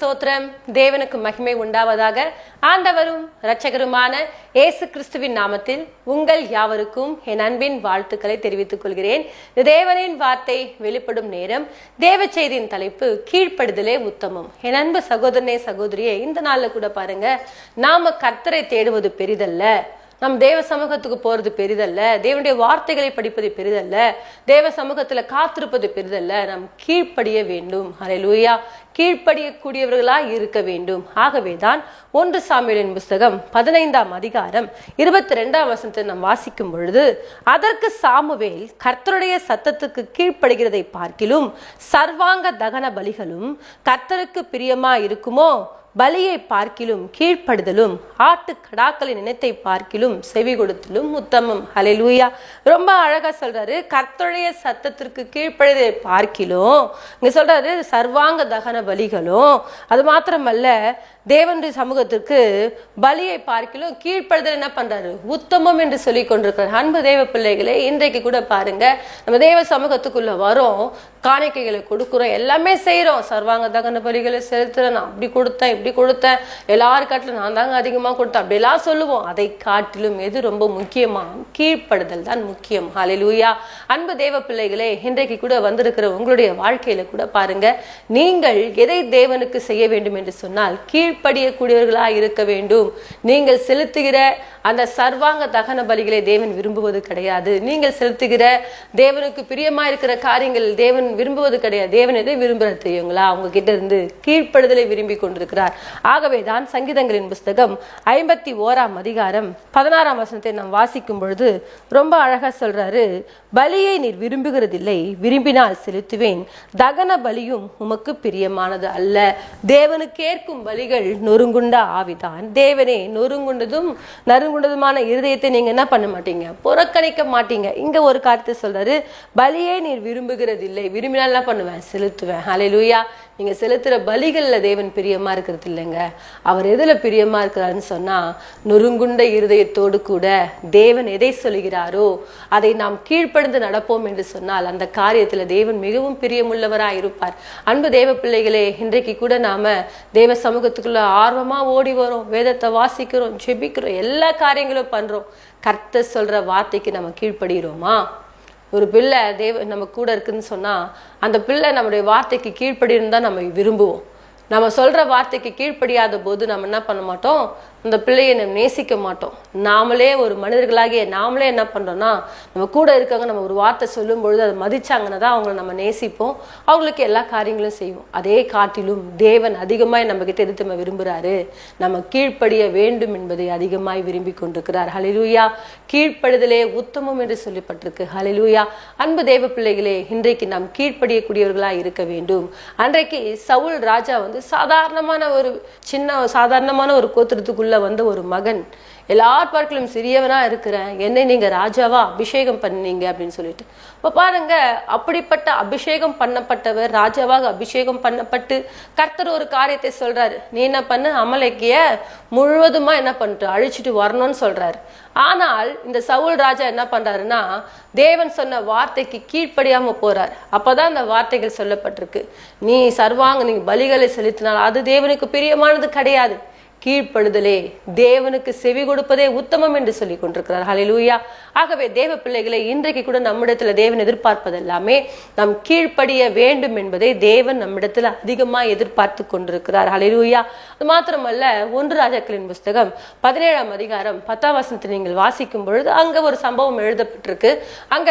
ஸ்தோத்திரம். தேவனுக்கு மகிமை உண்டாவதாக ஆண்டவரும் இரட்சகருமான இயேசு கிறிஸ்துவின் நாமத்தில் உங்கள் யாவருக்கும் என் அன்பின் வாழ்த்துக்களை தெரிவித்துக் கொள்கிறேன். தேவனின் வார்த்தை வெளிப்படும் நேரம். தேவ செய்தியின் தலைப்பு கீழ்ப்படுதலே உத்தமம். என் அன்பு சகோதரனே சகோதரியே இந்த நாளில் கூட பாருங்க நாம கர்த்தரை தேடுவது பெரிதல்ல. நம் தேவ சமூகத்துக்கு போறது பெரிதல்ல. தேவனுடைய வார்த்தைகளை படிப்பது பெரிதல்ல. தேவ சமூகத்துல காத்திருப்பது பெரிதல்ல. நாம் கீழ்ப்படிய வேண்டும். ஹalleluya கீழ்ப்படியக்கூடியவர்களாக இருக்க வேண்டும். ஆகவேதான் ஒன்று சாமியலின் புஸ்தகம் பதினைந்தாம் அதிகாரம் இருபத்தி ரெண்டாம் வசனத்தை நாம் வாசிக்கும் பொழுது அதற்கு சாமுவேல் கர்த்தருடைய சத்தத்துக்கு கீழ்ப்படுகிறதை பார்க்கிலும் சர்வாங்க தகன பலிகளும் கர்த்தருக்கு பிரியமா இருக்குமோ? பலியை பார்க்கிலும் கீழ்ப்படுதலும் ஆட்டு கடாக்களின் இனத்தை பார்க்கிலும் செவி கொடுத்தலும் உத்தமம். ஹalleluya. ரொம்ப அழகா சொல்றாரு. கர்த்தருடைய சத்தத்திற்கு கீழ்ப்படுதை பார்க்கிலும் இங்க சொல்றாரு சர்வாங்க தகன பலிகளும். அது மாத்திரமல்ல தேவனுடைய சமூகத்திற்கு பலியை பார்க்கிலும் கீழ்ப்படுதல் என்ன பண்றாரு? உத்தமம் என்று சொல்லி கொண்டிருக்கிறார். அன்பு தேவ பிள்ளைகளே இன்றைக்கு கூட பாருங்க நம்ம தேவ சமூகத்துக்குள்ள வரோம் காணிக்கைகளை கொடுக்குறோம் எல்லாமே செய்கிறோம் சர்வாங்க தகன பலிகளை செலுத்துறேன் நான் அப்படி கொடுத்தேன் இப்படி கொடுத்தேன். எல்லாரும் காட்டிலும் நான் தாங்க அதிகமாக கொடுத்தேன். அப்படியெல்லாம் சொல்லுவோம். அதை காட்டிலும் எது ரொம்ப முக்கியமா? கீழ்ப்படுதல் தான் முக்கியம். ஹalleluya. அன்பு தேவ பிள்ளைகளே இன்றைக்கு கூட வந்திருக்கிற உங்களுடைய வாழ்க்கையில கூட பாருங்க நீங்கள் எதை தேவனுக்கு செய்ய வேண்டும் என்று சொன்னால் கீழ் கீழ்ப்படியக்கூடியவர்களாக இருக்க வேண்டும். நீங்கள் செலுத்துகிற அந்த சர்வாங்க தகன பலிகளை தேவன் விரும்புவது கிடையாது. நீங்கள் செலுத்துகிற தேவனுக்கு பிரியமா இருக்கிற காரியங்கள் தேவன் விரும்புவது கிடையாது. தேவன் எதை விரும்புறது தெரியுங்களா? அவங்க கிட்ட இருந்து கீழ்ப்படுதலை விரும்பி கொண்டிருக்கிறார். ஆகவே தான் சங்கீதங்களின் புஸ்தகம் ஐம்பத்தி ஓராம் அதிகாரம் பதினாறாம் வசனத்தை நாம் வாசிக்கும் பொழுது ரொம்ப அழகா சொல்றாரு பலியை நீர் விரும்புகிறதில்லை விரும்பினால் செலுத்துவேன். தகன பலியும் உமக்கு பிரியமானது அல்ல. தேவனுக்கேற்கும் பலிகள் நொறுங்குண்ட ஆவிதான். தேவனே நொறுங்குண்டதும் நறுங்குண்டதுமான இருதயத்தை நீங்க என்ன பண்ண மாட்டீங்க? புறக்கணிக்க மாட்டீங்க. இங்க ஒரு காரியத்தை சொல்றாரு. பலியே நீர் விரும்புகிறதில்லை. விரும்பினால் என்ன பண்ணுவேன்? செலுத்துவேன். ஹalleluya நீங்க செலுத்துகிற பலிகளில் தேவன் பிரியமா இருக்கிறது இல்லைங்க. அவர் எதுல பிரியமா இருக்கிறாருன்னு சொன்னா நொறுங்குண்ட இருதயத்தோடு கூட தேவன் எதை சொல்கிறாரோ அதை நாம் கீழ்ப்படுந்து நடப்போம் என்று சொன்னால் அந்த காரியத்தில் தேவன் மிகவும் பிரியமுள்ளவராக இருப்பார். அன்பு தேவ பிள்ளைகளே இன்றைக்கு கூட நாம தேவ சமூகத்துக்குள்ள ஆர்வமாக ஓடி வரோம் வேதத்தை வாசிக்கிறோம் ஜெபிக்கிறோம் எல்லா காரியங்களும் பண்றோம். கர்த்த சொல்கிற வார்த்தைக்கு நம்ம கீழ்ப்படுகிறோமா? ஒரு பிள்ளை தேவ நம்ம கூட இருக்குன்னு சொன்னால் அந்த பிள்ளை நம்முடைய வார்த்தைக்கு கீழ்ப்படின்னு தான் நம்ம விரும்புவோம். நம்ம சொல்ற வார்த்தைக்கு கீழ்ப்படியாத போது நம்ம என்ன பண்ண மாட்டோம்? அந்த பிள்ளையை நம்ம நேசிக்க மாட்டோம். நாமளே ஒரு மனிதர்களாகிய நாமளே என்ன பண்றோம்னா நம்ம கூட இருக்கவங்க நம்ம ஒரு வார்த்தை சொல்லும் பொழுது அதை மதிச்சாங்கன்னா தான் அவங்கள நம்ம நேசிப்போம். அவங்களுக்கு எல்லா காரியங்களும் செய்வோம். அதே காட்டிலும் தேவன் அதிகமாய் நம்ம கிட்ட எது நம்ம விரும்புகிறாரு நம்ம கீழ்ப்படிய வேண்டும் என்பதை அதிகமாய் விரும்பி கொண்டிருக்கிறார். ஹலிலூயா கீழ்ப்படுதலே உத்தமம் என்று சொல்லப்பட்டிருக்கு. ஹலிலூயா அன்பு தேவ பிள்ளைகளே இன்றைக்கு நாம் கீழ்ப்படியக்கூடியவர்களாக இருக்க வேண்டும். அன்றைக்கு சவுல் ராஜா வந்து சாதாரணமான ஒரு சின்ன சாதாரணமான ஒரு கோத்திரத்துக்குள்ளே வந்த ஒரு மகன். எல்லார் சிறியவனாக இருக்கிறேன். என்னை நீங்கள் ராஜாவா அபிஷேகம் பண்ணீங்க அப்படின்னு சொல்லிட்டு. இப்போ பாருங்க அப்படிப்பட்ட அபிஷேகம் பண்ணப்பட்டவர் ராஜாவாக அபிஷேகம் பண்ணப்பட்டு கர்த்தர் ஒரு காரியத்தை சொல்றாரு. நீ என்ன பண்ணு? அமலைக்கிய முழுவதுமா என்ன பண்ணிட்டு? அழிச்சிட்டு வரணும்னு சொல்றாரு. ஆனால் இந்த சவுல் ராஜா என்ன பண்றாருன்னா தேவன் சொன்ன வார்த்தைக்கு கீழ்ப்படியாம அப்போ அப்பதான் அந்த வார்த்தைகள் சொல்லப்பட்டிருக்கு. நீ சர்வாங்க நீ பலிகளை செலுத்தினால் அது தேவனுக்கு பிரியமானது கிடையாது. கீழ்ப்படுதலே தேவனுக்கு செவி கொடுப்பதே உத்தமம் என்று சொல்லி கொண்டிருக்கிறார். ஹலிலூயா ஆகவே தேவ பிள்ளைகளை இன்றைக்கு கூட நம்மிடத்துல தேவன் எதிர்பார்ப்பது எல்லாமே நாம் கீழ்ப்படிய வேண்டும் என்பதை தேவன் நம்மிடத்துல அதிகமாக எதிர்பார்த்து கொண்டிருக்கிறார். ஹலிலூயா அது மாத்திரமல்ல ஒன்று ராஜாக்களின் புஸ்தகம் பதினேழாம் அதிகாரம் பத்தாம் வசனத்தை நீங்கள் வாசிக்கும் பொழுது அங்க ஒரு சம்பவம் எழுதப்பட்டிருக்கு. அங்க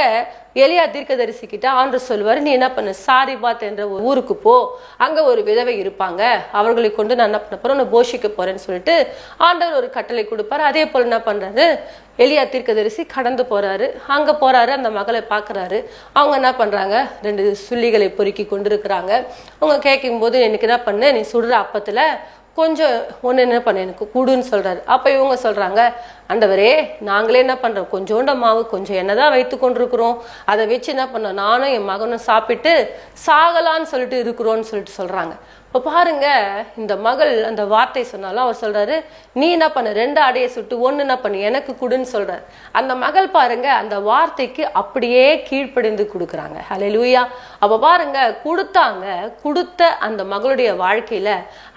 எலியா தீர்க்கதரிசி கிட்ட ஆண்டு சொல்வார் நீ என்ன பண்ணு? சாரிபாத் என்ற ஒரு ஊருக்கு போ. அங்க ஒரு விதவை இருப்பாங்க. அவர்களை கொண்டு நான் என்ன பண்ண போறேன்? உன்னை போஷிக்க போறேன்னு சொல்லிட்டு ஆண்டவர் ஒரு கட்டளை கொடுப்பாரு. அதே போல் என்ன பண்றாரு? எலியா தீர்க்கதரிசி கடந்து போறாரு. அங்க போறாரு அந்த மகளை பாக்குறாரு அவங்க என்ன பண்றாங்க? ரெண்டு சுள்ளிகளை பொறுக்கி கொண்டிருக்கிறாங்க. அவங்க கேட்கும் போது எனக்கு என்ன பண்ணு? நீ சுடுற அப்பத்துல கொஞ்சம் ஒன்று என்ன பண்ண எனக்கு கூடுன்னு சொல்கிறாரு அப்போ இவங்க சொல்கிறாங்க ஆண்டவரே நாங்களே என்ன பண்ணுறோம் கொஞ்சோண்ட மாவு கொஞ்சம் என்ன தான் வைத்து கொண்டிருக்கிறோம். அதை வச்சு என்ன பண்ணோம்? நானும் என் மகனும் சாப்பிட்டு சாகலான்னு சொல்லிட்டு இருக்கிறோன்னு சொல்லிட்டு சொல்கிறாங்க இப்போ பாருங்க இந்த மகள் அந்த வார்த்தை சொன்னாலும் அவர் சொல்றாரு நீ என்ன பண்ணு? ரெண்டு அடையை சுட்டு ஒன்று என்ன பண்ணு? எனக்கு கொடுன்னு சொல்றாரு. அந்த மகள் பாருங்க அந்த வார்த்தைக்கு அப்படியே கீழ்ப்படிந்து கொடுக்குறாங்க. ஹலே லூயா அப்போ பாருங்க கொடுத்தாங்க கொடுத்த அந்த மகளுடைய வாழ்க்கையில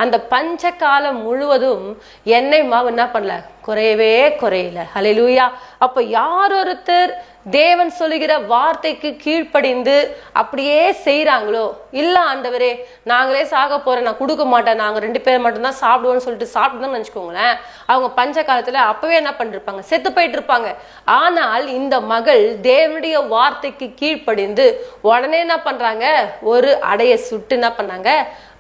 அந்த பஞ்ச காலம் முழுவதும் எண்ணெய் மாவு என்ன பண்ணல? குறையவே குறையல. ஹலே லூயா அப்போ யார் ஒருத்தர் தேவன் சொல்லுகிற வார்த்தைக்கு கீழ்ப்படிந்து அப்படியே செய்கிறாங்களோ இல்லை ஆண்டவரே நாங்களே சாக போகிறேன் நான் கொடுக்க மாட்டேன் நாங்கள் ரெண்டு பேர் மட்டும்தான் சாப்பிடுவோம்னு சொல்லிட்டு சாப்பிடுதான் நினச்சிக்கோங்களேன். அவங்க பஞ்ச காலத்தில் அப்போவே என்ன பண்ணிருப்பாங்க? செத்து போயிட்டு இருப்பாங்க. ஆனால் இந்த மகள் தேவனுடைய வார்த்தைக்கு கீழ்ப்படிந்து உடனே என்ன பண்ணுறாங்க ஒரு அடையை சுட்டு என்ன பண்ணாங்க?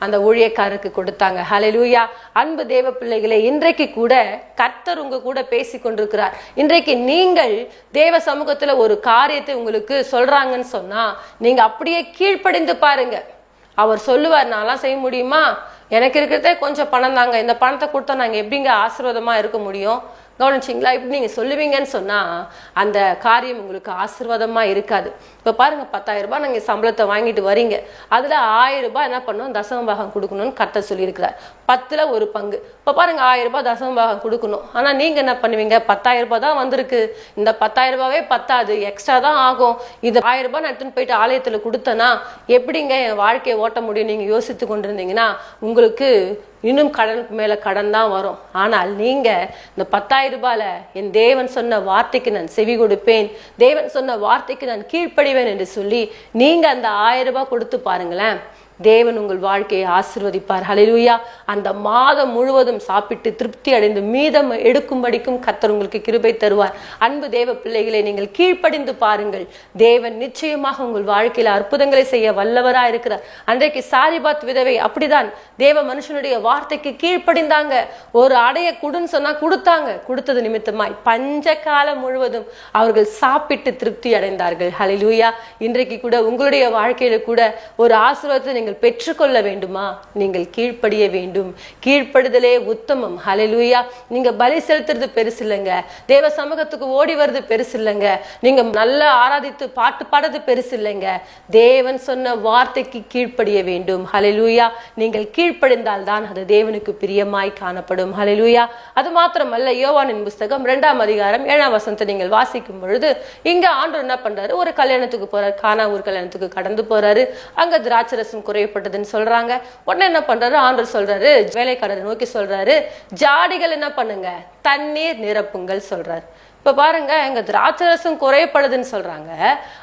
அந்த ஊழியக்காரருக்கு கொடுத்தாங்க. ஹalleluya அன்பு தேவ பிள்ளைகளே இன்றைக்கு கூட கர்த்தர் உங்க கூட பேசி கொண்டிருக்கிறார். இன்றைக்கு நீங்கள் தேவ சமூகத்துல ஒரு காரியத்தை உங்களுக்கு சொல்றாங்கன்னு சொன்னா நீங்க அப்படியே கீழ்ப்படிந்து பாருங்க. அவர் சொல்லுவார் நான்லாம் செய்ய முடியுமா? எனக்கு இருக்கிறதே கொஞ்சம் பணம் தாங்க. இந்த பணத்தை கொடுத்தா நாங்க எப்படிங்க ஆசீர்வாதமா இருக்க முடியும்? கவனிச்சிங்களா? இப்படி நீங்கள் சொல்லுவீங்கன்னு சொன்னால் அந்த காரியம் உங்களுக்கு ஆசீர்வாதமாக இருக்காது. இப்போ பாருங்கள் பத்தாயிரம் ரூபாய் நீங்கள் சம்பளத்தை வாங்கிட்டு வரீங்க. அதில் ஆயிரம் ரூபாய் என்ன பண்ணணும்? தசம பாகம் கொடுக்கணும்னு கத்த சொல்லியிருக்கிறார். பத்தில் ஒரு பங்கு. இப்போ பாருங்க ஆயிரம் ரூபாய் தசம பாகம் கொடுக்கணும். ஆனால் நீங்கள் என்ன பண்ணுவீங்க? பத்தாயிரம் ரூபாய் தான் வந்திருக்கு. இந்த பத்தாயிரம் ரூபாவே பத்தாது. எக்ஸ்ட்ரா தான் ஆகும். இது ஆயிரம் ரூபாய் நான் எடுத்துன்னு போயிட்டு ஆலயத்தில் கொடுத்தேன்னா எப்படிங்க என் வாழ்க்கையை ஓட்ட முடியும்? நீங்கள் யோசித்து கொண்டிருந்தீங்கன்னா உங்களுக்கு இன்னும் கடனுக்கு மேலே கடன் தான் வரும். ஆனால் நீங்கள் இந்த பத்தாயிரம் ரூபாயில் என் தேவன் சொன்ன வார்த்தைக்கு நான் செவி கொடுப்பேன். தேவன் சொன்ன வார்த்தைக்கு நான் கீழ்ப்படிவேன் என்று சொல்லி நீங்கள் அந்த ஆயிரம் ரூபாய் கொடுத்து பாருங்களேன். தேவன் உங்கள் வாழ்க்கையை ஆசிர்வதிப்பார். ஹலிலூயா அந்த மாதம் முழுவதும் சாப்பிட்டு திருப்தி அடைந்து மீதம் எடுக்கும்படிக்கும் கத்தர் உங்களுக்கு கிருபை தருவார். அன்பு தேவ பிள்ளைகளை நீங்கள் கீழ்ப்படிந்து பாருங்கள். தேவன் நிச்சயமாக உங்கள் வாழ்க்கையில் அற்புதங்களை செய்ய வல்லவரா இருக்கிறார். அன்றைக்கு சாரிபாத் விதவை அப்படிதான் தேவ மனுஷனுடைய வார்த்தைக்கு கீழ்ப்படிந்தாங்க. ஒரு அடைய குடுன்னு சொன்னா கொடுத்தாங்க. கொடுத்தது நிமித்தமாய் பஞ்ச காலம் முழுவதும் அவர்கள் சாப்பிட்டு திருப்தி அடைந்தார்கள். ஹலிலூயா இன்றைக்கு கூட உங்களுடைய வாழ்க்கையில கூட ஒரு ஆசீர்வாதத்தை நீங்கள் நீங்கள் பெற்றுக்கொள்ள வேண்டுமா? நீங்கள் கீழ்ப்படிய வேண்டும். கீழ்ப்படுதலே உத்தமம். ஹலலூயா நீங்க பலி செலுத்துறது பெருசு இல்லைங்க. தேவ சமூகத்துக்கு ஓடி வர்றது பெருசு இல்லைங்க. நீங்க நல்லா ஆராதித்து பாட்டு பாடுறது பெருசு இல்லைங்க. தேவன் சொன்ன வார்த்தைக்கு கீழ்ப்படிய வேண்டும். ஹலலூயா நீங்கள் கீழ்ப்படிந்தால் தான் அது தேவனுக்கு பிரியமாய் காணப்படும். ஹலலூயா அது மாத்திரமல்ல யோவானின் புஸ்தகம் இரண்டாம் அதிகாரம் ஏழாம் வசனத்தை நீங்கள் வாசிக்கும் பொழுது இங்க ஆண்டு என்ன பண்றாரு? ஒரு கல்யாணத்துக்கு போறாரு. கானா ஒரு கல்யாணத்துக்கு கடந்து போறாரு. அங்க திராட்சரசம் குறை குறையப்பட்டதுன்னு சொல்றாங்க. உடனே என்ன பண்றாரு? ஆண்டவர் சொல்றாரு வேலைக்காரரை நோக்கி சொல்றாரு ஜாடிகள் என்ன பண்ணுங்க? தண்ணீர் நிரப்புங்கள் சொல்றாரு. இப்ப பாருங்க எங்க திராட்சரசம் குறையப்படுதுன்னு சொல்றாங்க.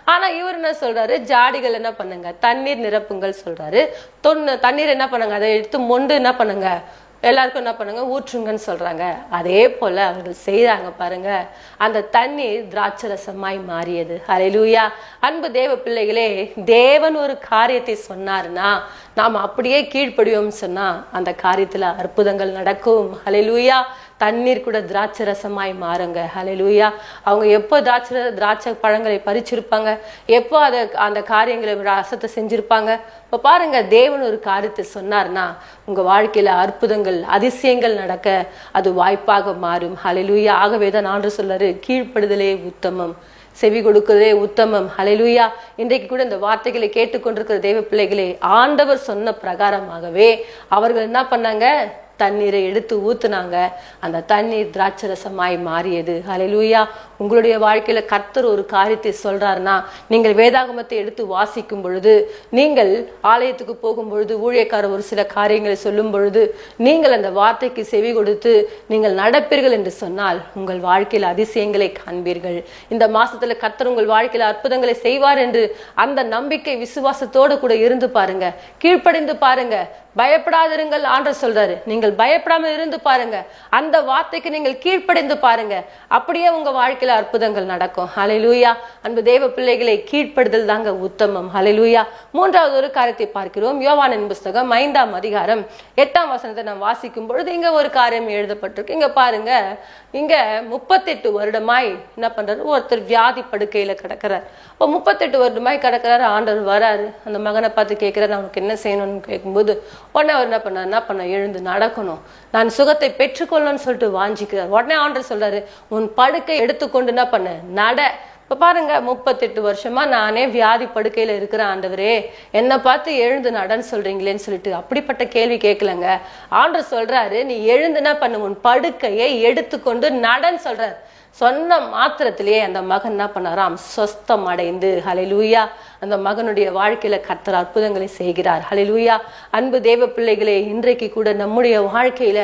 ஆனா இவர் என்ன சொல்றாரு? ஜாடிகள் என்ன பண்ணுங்க? தண்ணீர் நிரப்புங்கள் சொல்றாரு. தொன்னு தண்ணீர் என்ன பண்ணுங்க? அதை எடுத்து மொண்டு என்ன பண்ணுங்க? எல்லாருக்கும் என்ன பண்ணுங்க? ஊற்றுங்கன்னு சொல்றாங்க. அதே போல அவர்கள் செய்தாங்க பாருங்க. அந்த தண்ணீர் திராட்சரசமாய் மாறியது. அலையிலூயா அன்பு தேவ பிள்ளைகளே தேவன் ஒரு காரியத்தை சொன்னாருன்னா நாம் அப்படியே கீழ்ப்படியோம் சொன்னா அந்த காரியத்துல அற்புதங்கள் நடக்கும். அலையிலூயா தண்ணீர் கூட திராட்சை ரசமாய் மாறுங்க. ஹalleluya அவங்க எப்போ திராட்சை திராட்சை பழங்களை பறிச்சிருப்பாங்க? எப்போ அதை அந்த காரியங்களை ரசத்தை செஞ்சிருப்பாங்க? இப்போ பாருங்க தேவன் ஒரு காரியத்தை சொன்னார்னா உங்கள் வாழ்க்கையில் அற்புதங்கள் அதிசயங்கள் நடக்க அது வாய்ப்பாக மாறும். ஹalleluya ஆகவே தான் நான் சொல்லாரு கீழ்ப்படுதலே உத்தமம். செவி கொடுக்கிறதே உத்தமம். ஹலெலுயா இன்றைக்கு கூட இந்த வார்த்தைகளை கேட்டுக்கொண்டிருக்கிற தெய்வ பிள்ளைகளே ஆண்டவர் சொன்ன பிரகாரமாகவே அவர்கள் என்ன பண்ணாங்க? தண்ணீரை எடுத்து ஊத்துனாங்க. அந்த தண்ணீர் திராட்சரசமாய் மாறியது. ஹalleluya உங்களுடைய வாழ்க்கையில் கர்த்தர் ஒரு காரியத்தை சொல்றாருன்னா நீங்கள் வேதாகமத்தை எடுத்து வாசிக்கும் பொழுது நீங்கள் ஆலயத்துக்கு போகும் பொழுது ஊழியக்காரர் ஒரு சில காரியங்களை சொல்லும் பொழுது நீங்கள் அந்த வார்த்தைக்கு செவி கொடுத்து நீங்கள் நடப்பீர்கள் என்று சொன்னால் உங்கள் வாழ்க்கையில் அதிசயங்களை காண்பீர்கள். இந்த மாசத்துல கர்த்தர் உங்கள் வாழ்க்கையில் அற்புதங்களை செய்வார் என்று அந்த நம்பிக்கை விசுவாசத்தோடு கூட இருந்து பாருங்க. கீழ்ப்படைந்து பாருங்க. பயப்படாதிருங்கள் ஆண்டர் சொல்றாரு. நீங்கள் பயப்படாமல் இருந்து பாருங்க. அந்த வார்த்தைக்கு நீங்கள் கீழ்ப்படைந்து பாருங்க. அப்படியே உங்க வாழ்க்கையில் அற்புதங்கள் நடக்கும். ஹalleluya அன்பு தேவ பிள்ளைகளை கீழ்ப்படுதல் தாங்க உத்தமம். ஹalleluya மூன்றாவது ஒரு காரியத்தை பார்க்கிறோம். யோவானின் புஸ்தகம் ஐந்தாம் அதிகாரம் எட்டாம் வசனத்தை நாம் வாசிக்கும் பொழுது இங்க ஒரு காரியம் எழுதப்பட்டிருக்கு. இங்க பாருங்க. இங்க முப்பத்தெட்டு வருடமாய் என்ன பண்றாரு? ஒருத்தர் வியாதி படுக்கையில கிடக்கிறார். இப்போ முப்பத்தெட்டு வருடமாய் கிடக்கிறாரு ஆண்டவர் வராரு. அந்த மகனை பார்த்து கேட்கிறாரு அவனுக்கு என்ன செய்யணும்னு கேட்கும்போது உடனே அவர் என்ன பண்ணார்? என்ன பண்ண? எழுந்து நடக்கணும். நான் சுகத்தை பெற்றுக்கொள்ளணும்னு சொல்லிட்டு வாஞ்சிக்கிறார். உடனே ஆண்டர் சொல்றாரு உன் படுக்கை எடுத்துக்கொண்டு என்ன பண்ண? நட. இப்போ பாருங்க முப்பத்தெட்டு வருஷமா நானே வியாதி படுக்கையில் இருக்கிற ஆண்டவரே என்னை பார்த்து எழுந்து நடன்னு சொல்றீங்களேன்னு சொல்லிட்டு அப்படிப்பட்ட கேள்வி கேட்கலங்க. ஆண்டர் சொல்றாரு நீ எழுந்துனா பண்ணு உன் படுக்கையை எடுத்துக்கொண்டு நடன்னு சொல்றாரு. சொன்ன மாத்திரத்திலேயே அந்த மகன் என்ன பண்ணாராம்? சொஸ்தம் அடைந்து. ஹலிலூயா அந்த மகனுடைய வாழ்க்கையில கர்த்தர் அற்புதங்களை செய்கிறார். ஹலிலூயா அன்பு தேவ பிள்ளைகளே இன்றைக்கு கூட நம்முடைய வாழ்க்கையில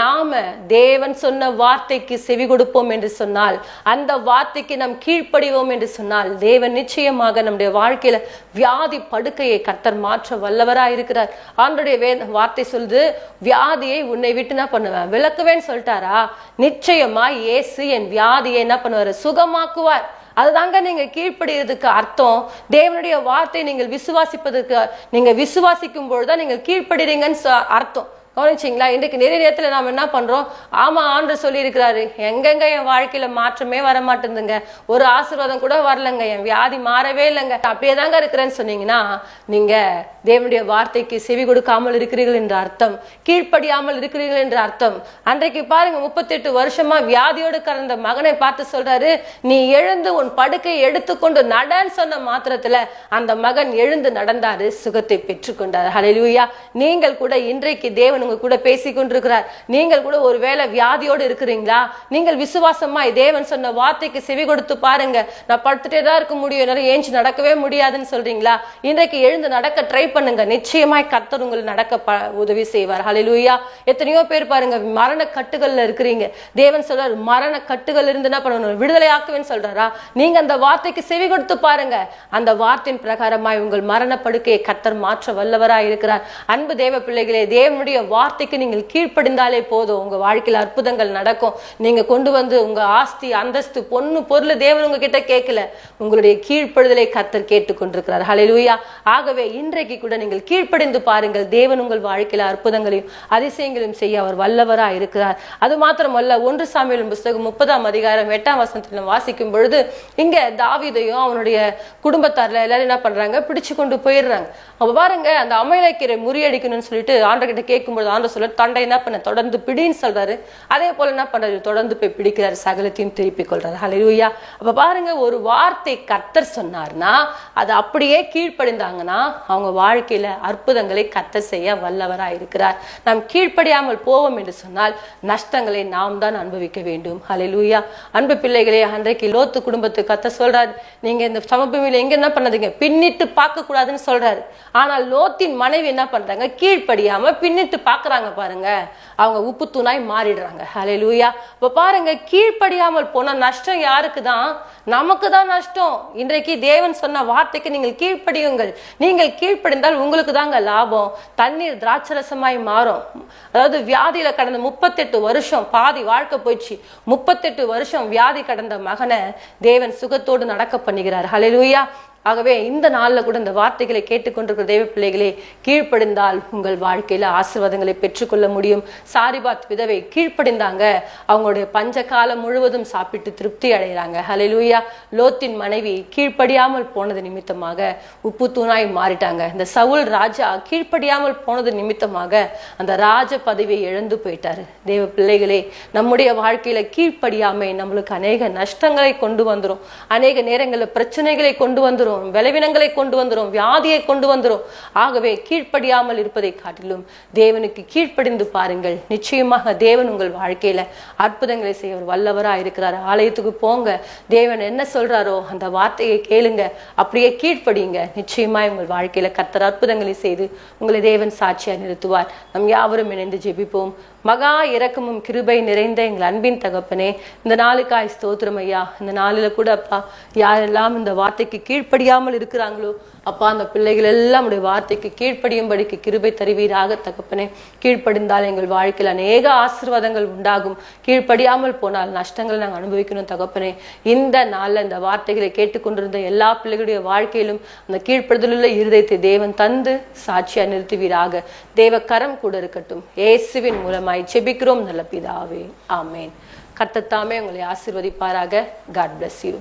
நாம தேவன் சொன்ன வார்த்தைக்கு செவி கொடுப்போம் என்று சொன்னால் அந்த வார்த்தைக்கு நாம் கீழ்ப்படிவோம் என்று சொன்னால் தேவன் நிச்சயமாக நம்முடைய வாழ்க்கையில வியாதி படுக்கையை கர்த்தர் மாற்ற வல்லவரா இருக்கிறார். ஆண்டுடைய வே வார்த்தை சொல்லுது வியாதியை உன்னை விட்டு என்ன பண்ணுவேன். விளக்குவேன்னு சொல்லிட்டாரா? நிச்சயமா இயேசு என் வியாதியை என்ன பண்ணுவாரு? சுகமாக்குவார். அதுதாங்க நீங்க கீழ்ப்படுகிறதுக்கு அர்த்தம். தேவனுடைய வார்த்தை நீங்கள் விசுவாசிப்பதற்கு நீங்க விசுவாசிக்கும் பொழுதுதான் நீங்கள் கீழ்ப்படுறீங்கன்னு அர்த்தம். கவனிச்சிங்களா? இன்றைக்கு நிறைய நேரத்துல நாம் என்ன பண்றோம்? ஆமா ஆண்டு சொல்லி இருக்கிறாரு எங்கெங்க என் வாழ்க்கையில மாற்றமே வர மாட்டேங்குதுங்க ஒரு ஆசீர்வாதம் கூட வரலங்க. என் வியாதி மாறவே இல்லைங்க. அப்படியே தாங்க இருக்கிறேன்னு சொன்னீங்கன்னா நீங்க தேவனுடைய வார்த்தைக்கு செவி கொடுக்காமல் இருக்கிறீர்கள் என்ற அர்த்தம். கீழ்ப்படியாமல் இருக்கிறீர்கள் என்ற அர்த்தம். அன்றைக்கு பாருங்க முப்பத்தெட்டு வருஷமா வியாதியோடு கலந்த மகனை பார்த்து சொல்றாரு நீ எழுந்து உன் படுக்கை எடுத்துக்கொண்டு நடன்னு சொன்ன மாத்திரத்துல அந்த மகன் எழுந்து நடந்தாரு சுகத்தை பெற்றுக்கொண்டார். ஹலெலூயா நீங்கள் கூட இன்றைக்கு தேவன் உங்க கூட பேசி கொண்டிருக்கிறார் நீங்கள் கூட ஒருவேளை வியாதியோடு இருக்கிறீங்களா? நீங்கள் விசுவாசமாய் தேவன் சொன்ன வார்த்தைக்கு செவி கொடுத்து பாருங்க. நான் படுத்துட்டே தான் இருக்க முடியும். என்னால ஏஞ்சி நடக்கவே முடியாதுன்னு சொல்றீங்களா? இன்றைக்கு எழுந்து நடக்க ட்ரை பண்ணுங்க. நிச்சயமாய் கத்தர் உங்களை நடக்க உதவி செய்வார். ஹலிலூயா எத்தனையோ பேர் பாருங்க மரண கட்டுகள்ல இருக்கிறீங்க. தேவன் சொல்றாரு மரண கட்டுகள் இருந்து என்ன பண்ணணும்? விடுதலை ஆக்குவேன்னு சொல்றாரா? நீங்க அந்த வார்த்தைக்கு செவி கொடுத்து பாருங்க. அந்த வார்த்தையின் பிரகாரமாய் உங்கள் மரண படுக்கையை கத்தர் மாற்ற வல்லவராய் இருக்கிறார் அன்பு தேவ பிள்ளைகளே தேவனுடைய வார்த்தைக்கு நீங்கள் கீழ்ப்படிந்தாலே போதும். உங்க வாழ்க்கையில் அற்புதங்கள் நடக்கும். நீங்க கொண்டு வந்து உங்க ஆஸ்தி அந்தஸ்து பொண்ணு பொருள் தேவன் உங்ககிட்ட கேட்கல. உங்களுடைய கீழ்ப்படுதலை கர்த்தர் கேட்டுக்கொண்டிருக்கிறார் ஹalleluya ஆகவே இன்றைக்கு கூட நீங்கள் கீழ்ப்படிந்து பாருங்கள். தேவன் உங்கள் வாழ்க்கையில் அற்புதங்களையும் அதிசயங்களையும் செய்ய அவர் வல்லவரா இருக்கிறார். அது மாத்திரமல்ல ஒன்று சாமியலின் புஸ்தகம் முப்பதாம் அதிகாரம் எட்டாம் வசனத்தில் வாசிக்கும் பொழுது இங்க தாவிதையும் அவனுடைய குடும்பத்தாரில் எல்லாரும் என்ன பண்றாங்க? பிடிச்சு கொண்டு போயிடுறாங்க. அப்ப பாருங்க அந்த அமலைக்கீரை முறியடிக்கணும்னு சொல்லிட்டு ஆண்டர்கிட்ட கேட்கும்போது ஆண்டர் சொல்ல தண்டை என்ன பண்ண தொடர்ந்து பிடின்னு சொல்றாரு. அதே போல என்ன பண்றாரு? தொடர்ந்து போய் பிடிக்கிறாரு சகலத்தையும் திருப்பி கொள்றாரு. ஹalleluya அப்ப பாருங்க ஒரு வார்த்தை கர்த்தர் சொன்னார்னா அது அப்படியே கீழ்ப்படிந்தாங்கன்னா அவங்க வாழ்க்கையில அற்புதங்களை கர்த்தர் செய்ய வல்லவரா இருக்கிறார். நாம் கீழ்ப்படியாமல் போவோம் என்று சொன்னால் நஷ்டங்களை நாம் தான் அனுபவிக்க வேண்டும். ஹalleluya அன்பு பிள்ளைகளே அன்றைக்கு லோத்து குடும்பத்துக்கு கத்த சொல்றாரு நீங்க இந்த சமபூமியில எங்க என்ன பண்ணாதீங்க? பின்னிட்டு பார்க்க கூடாதுன்னு சொல்றாரு. ஆனால் லோத்தின் மனைவி என்ன பண்றாங்க? கீழ்ப்படியாம பின்னிட்டு பார்க்குறாங்க பாருங்க. அவங்க உப்பு தூணாய் மாறிடுறாங்க. ஹலைலூய்யா இப்போ பாருங்க கீழ்ப்படியாமல் போன நஷ்டம் யாருக்கு தான் நமக்கு தான் நஷ்டம். இன்றைக்கு தேவன் சொன்ன வார்த்தைக்கு நீங்கள் கீழ்ப்படியுங்கள். நீங்கள் கீழ்ப்படிந்தால் உங்களுக்கு தாங்க லாபம். தண்ணீர் திராட்சரசமாய் மாறும். அதாவது வியாதியில கடந்த முப்பத்தெட்டு வருஷம் பாதி வாழ்க்கை போயிடுச்சு. முப்பத்தெட்டு வருஷம் வியாதி கடந்த மகனை தேவன் சுகத்தோடு நடக்க பண்ணுகிறார் ஹalleluya ஆகவே இந்த நாளில் கூட இந்த வார்த்தைகளை கேட்டுக்கொண்டிருக்கிற தேவ பிள்ளைகளே கீழ்ப்படிந்தால் உங்கள் வாழ்க்கையில் ஆசீர்வாதங்களை பெற்றுக்கொள்ள முடியும். சாரிபாத் விதவை கீழ்ப்படிந்தாங்க. அவங்களுடைய பஞ்ச காலம் முழுவதும் சாப்பிட்டு திருப்தி அடைகிறாங்க. ஹலெலூயா லோத்தின் மனைவி கீழ்ப்படியாமல் போனது நிமித்தமாக உப்பு தூணாய் மாறிட்டாங்க. இந்த சவுல் ராஜா கீழ்ப்படியாமல் போனது நிமித்தமாக அந்த ராஜ பதவியை இழந்து போயிட்டாரு. தேவ பிள்ளைகளே நம்முடைய வாழ்க்கையில கீழ்ப்படியாமை நம்மளுக்கு அநேக நஷ்டங்களை கொண்டு வந்துடும் அநேக நேரங்களில் பிரச்சனைகளை கொண்டு வந்துடும் வந்துடும் விளைவினங்களை கொண்டு வந்துடும் வியாதியை கொண்டு வந்துடும் ஆகவே கீழ்ப்படியாமல் இருப்பதை காட்டிலும் தேவனுக்கு கீழ்ப்படிந்து பாருங்கள். நிச்சயமாக தேவன் உங்கள் வாழ்க்கையில அற்புதங்களை செய்ய ஒரு வல்லவரா இருக்கிறார். ஆலயத்துக்கு போங்க. தேவன் என்ன சொல்றாரோ அந்த வார்த்தையை கேளுங்க. அப்படியே கீழ்ப்படியுங்க. நிச்சயமாய் உங்கள் வாழ்க்கையில கத்தர் அற்புதங்களை செய்து உங்களை தேவன் சாட்சியாக நிறுத்துவார். நம் யாவரும் இணைந்து ஜெபிப்போம். மகா இறக்கமும் கிருபை நிறைந்த எங்கள் அன்பின் தகப்பனே இந்த நாளுக்காய் ஸ்தோத்திரம் ஐயா. இந்த நாளில் கூட அப்பா யாரெல்லாம் இந்த வார்த்தைக்கு கீழ்ப்படி கீழ்ப்படியாமல் இருக்கிறாங்களோ? அப்பா அந்த பிள்ளைகள் எல்லாம் உடைய வார்த்தைக்கு கீழ்ப்படியும்படிக்கு கிருபை தருவீராக தகப்பனே. கீழ்ப்படிந்தால் எங்கள் வாழ்க்கையில் அநேக ஆசீர்வாதங்கள் உண்டாகும். கீழ்ப்படியாமல் போனால் நஷ்டங்களை நாங்கள் அனுபவிக்கணும் தகப்பனே. இந்த நாள்ல இந்த வார்த்தைகளை கேட்டுக்கொண்டிருந்த எல்லா பிள்ளைகளுடைய வாழ்க்கையிலும் அந்த கீழ்ப்படுதலுள்ள இருதயத்தை தேவன் தந்து சாட்சியா நிறுத்துவீராக. தேவ கரம் கூட இருக்கட்டும். இயேசுவின் மூலமாய் செபிக்கிறோம் நல்ல பிதாவே. ஆமேன். கர்த்தத்தாமே உங்களை ஆசிர்வதிப்பாராக. God bless you